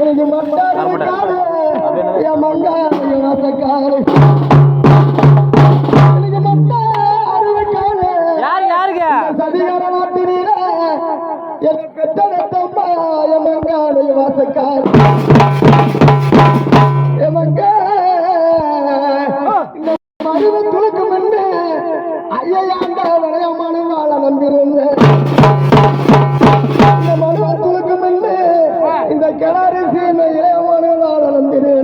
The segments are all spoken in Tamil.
மட்டாரு காடு என் மங்காரு வாசக்காரு எனக்கு மட்டாரு காடு இறைவனை சீமை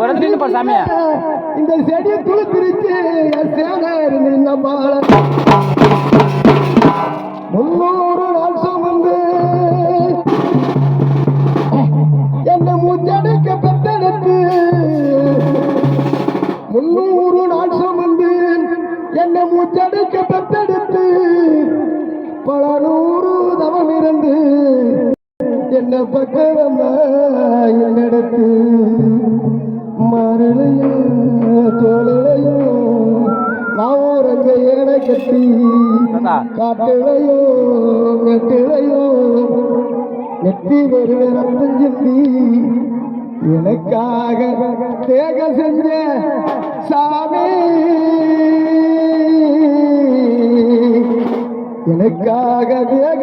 இந்த கிடா பாரு இந்த செடியை துளுத்திருச்சு. சேனை முன்னூறு நாள் சுமந்து என்ன மூச்சடைக்க பெத்தெடுத்து முன்னூறு நாள் சுமந்து என்ன மூச்சடைக்க பெத்தெடுத்து பல நூறு தவம் இருந்து என்ன பக்கம் என்னிடத்து மரளையும் தோளையும் நான் உறங்க ஏன கட்டி தாத்தா. காட்டுளையும் நெட்டிளையும் நெத்தி ரத்தம் சிந்தி எனக்காக தேக செஞ்ச சாமி எனக்காக தேக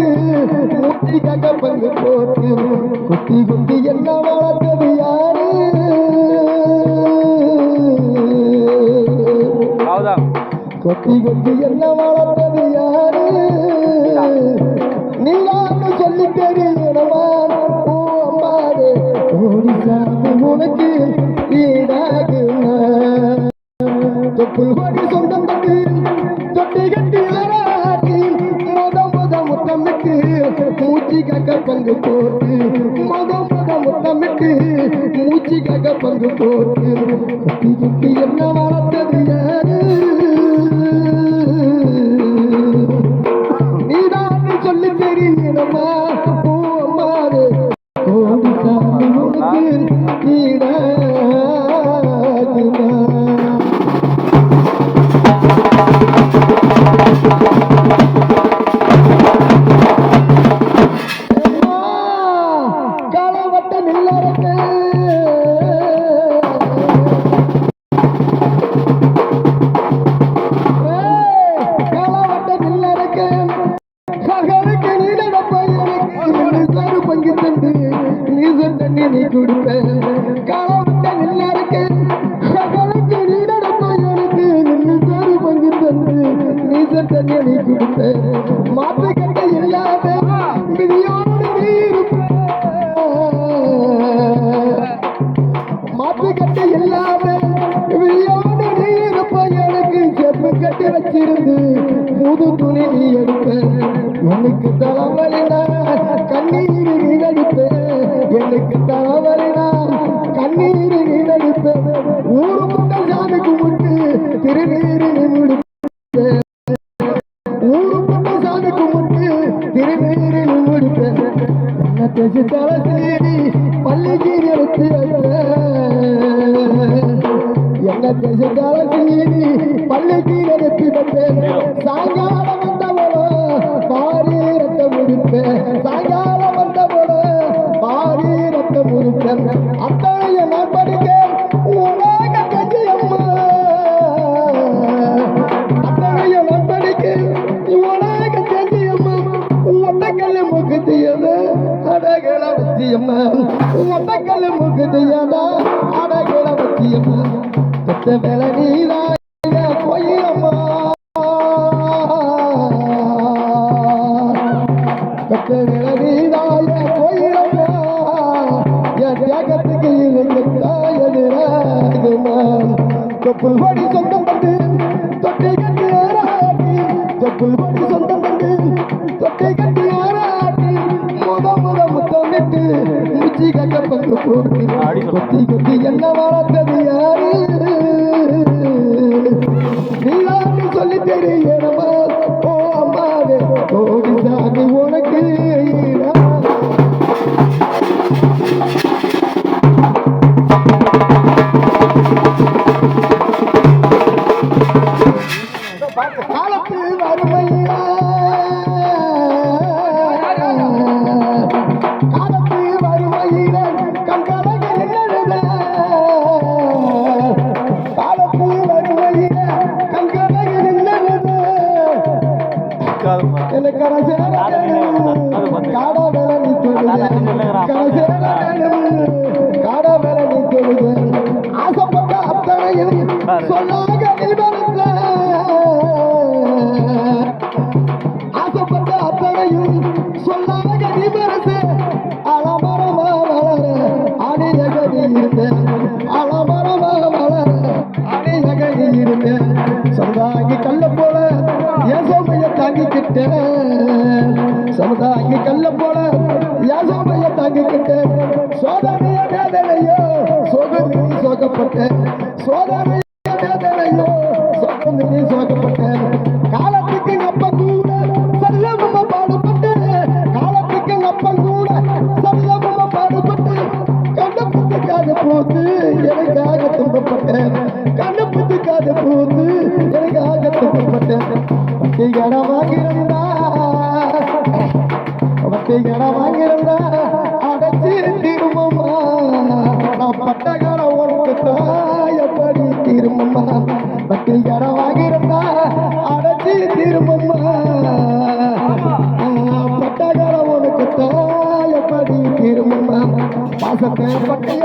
போட்டு மோத பங்கு போட்டு குத்தி குத்தி என்ன வளர்த்தது யாரு அவ்வளோதான் கொத்தி கொத்தி என்ன வளர்த்தது யாரு நீலான்னு சொல்லி தெரியணுமா அம்மாவே ஓடி சாமி உனக்கு ஈடாகுமா? தொப்புள் சொந்தம் பங்கு போட்டு முத முத முத்தமிட்டு மூச்சுக்காக பங்கு போட்டு. என்ன வளர்த்தது யாரு? கட்டி வச்சிருந்து புது துணி நீ எடுப்ப எனக்கு தலைவலினா கண்ணீர் பள்ளிக்கு நிறுத்தி வைப்பேன் சாயங்காலம் சாயங்காலம் கொத்தி கொத்தி என்ன வளர்த்தது யாரு நீ சொல்லி தெரியமா ஓ அம்மாவே கோடி சாமி உனக்கு காலத்து வறுமையா காடா மேல நீ தெரியுது சொல்லாக நீ தாங்கிக்கிட்டேன். சமுதாய கல்ல போல யாசோடைய தாங்கிக்கிட்டேன் சோதனைய வேதனையோ சொகுதி சோகப்பட்டேன். சோதனை கட்டிக்கடை வாங்கியிருந்தா அடைச்சி திரும்பமா? நான் பட்டகடை ஒன்று தாயப்படி திரும்பமா? கட்டிக்கடை வாங்கியிருந்தா அடைச்சி திரும்பமா? பட்டகடை உனக்கு தாயப்படி திரும்பமா? பாசத்தை பட்டு